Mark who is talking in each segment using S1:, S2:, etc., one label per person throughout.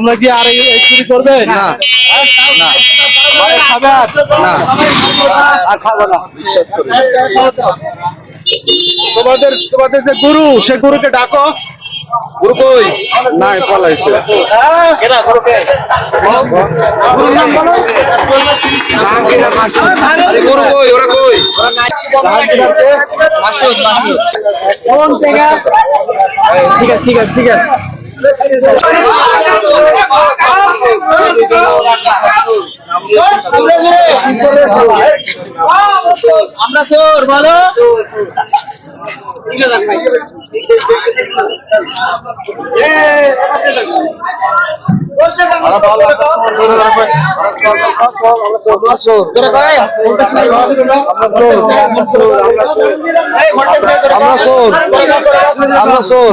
S1: তোমরা কি আর চুরি করবে?
S2: না। না।
S1: খাবে
S2: না।
S1: আর খাব না। তোমাদের তোমাদের যে গুরু সে গুরুকে ডাকো। গুরু কই?
S2: নাই পলাইছে।
S1: গুরুর নাম বলো
S2: আরে গরু কই? ওরা কই?
S1: জাহাঙ্গীরকে
S2: মাসুদ মাসুদ।
S1: কোন জায়গা? ঠিক আছে ঠিক আছে ঠিক আছে।
S2: আমরা তোর বলো
S1: আমরা চোর আমরা চোর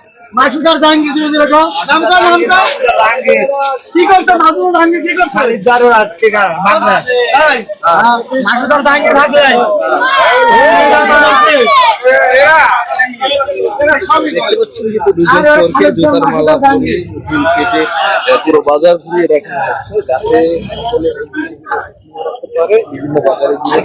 S3: মাসুদার নামটা নামটা কি করছে মাসুদার কি মাসুদার
S2: পুরো বাজার ঘুরিয়ে রাখা হচ্ছে যাতে সকলে এই বিভিন্ন বাজারে গিয়ে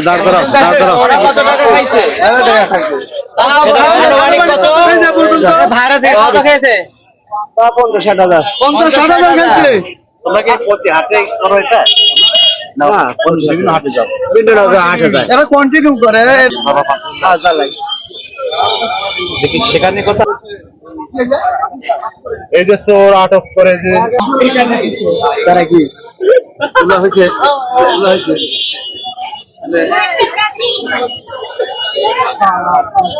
S1: দাঁড় করাও দাঁড় করাও।
S2: কত
S3: খেয়েছে
S1: পঞ্চাশ ষাট হাজার
S3: পঞ্চাশ ষাট হাজার খেয়েছে
S1: প্রতি হাটে করো এটা সেখানে কথা এই যে চোর আটক করে যে তারা কি? হয়েছে? এগুলো হয়েছে